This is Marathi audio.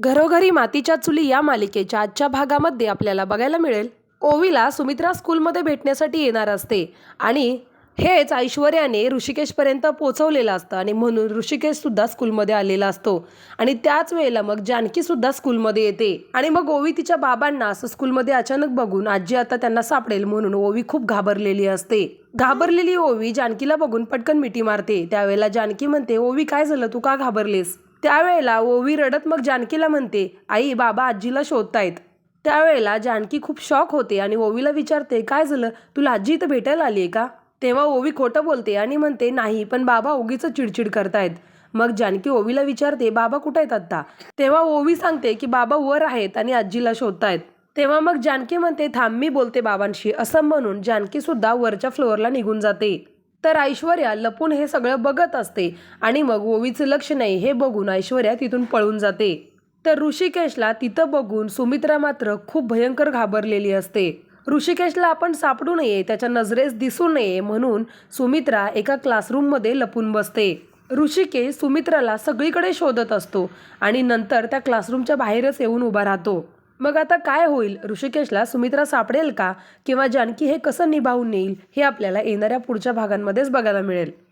घरोघरी मातीच्या चुली या मालिकेच्या आजच्या भागामध्ये आपल्याला बघायला मिळेल. ओवीला सुमित्रा स्कूलमध्ये भेटण्यासाठी येणार असते आणि हेच ऐश्वर्याने ऋषिकेशपर्यंत पोचवलेलं असतं आणि म्हणून ऋषिकेशसुद्धा स्कूलमध्ये आलेला असतो. आणि त्याच वेळेला मग जानकीसुद्धा स्कूलमध्ये येते. आणि मग ओवी तिच्या बाबांना असं स्कूलमध्ये अचानक बघून आजी आता त्यांना सापडेल म्हणून ओवी खूप घाबरलेली असते. घाबरलेली ओवी जानकीला बघून पटकन मिठी मारते. त्यावेळेला जानकी म्हणते ओवी काय झालं? तू का घाबरलीस? त्यावेळेला ओवी रडत मग जानकीला म्हणते आई बाबा आजीला शोधतायत. त्यावेळेला जानकी खूप शॉक होते आणि ओवीला विचारते काय झालं? तुला आजी इथं भेटायला आली आहे का? तेव्हा ओवी खोटं बोलते आणि म्हणते नाही पण बाबा ओगीच चिडचिड करतायत. मग जानकी ओवीला विचारते बाबा कुठे आहेत आत्ता? तेव्हा ओवी सांगते की बाबा वर आहेत आणि आजीला शोधतायत. तेव्हा मग जानकी म्हणते थांब मी बोलते बाबांशी. असं म्हणून जानकी सुद्धा वरच्या फ्लोअरला निघून जाते. तर ऐश्वर्या लपून हे सगळं बघत असते आणि मग ओवीचं लक्ष नाही हे बघून ऐश्वर्या तिथून पळून जाते. तर ऋषिकेशला तिथं बघून सुमित्रा मात्र खूप भयंकर घाबरलेली असते. ऋषिकेशला आपण सापडू नये त्याच्या नजरेस दिसू नये म्हणून सुमित्रा एका क्लासरूममध्ये लपून बसते. ऋषिकेश सुमित्राला सगळीकडे शोधत असतो आणि नंतर त्या क्लासरूमच्या बाहेरच येऊन उभा राहतो. मग आता काय होईल? ऋषिकेशला सुमित्रा सापडेल का? किंवा जानकी हे कसं निभावून नेईल? हे आपल्याला येणाऱ्या पुढच्या भागांमध्येच बघायला मिळेल.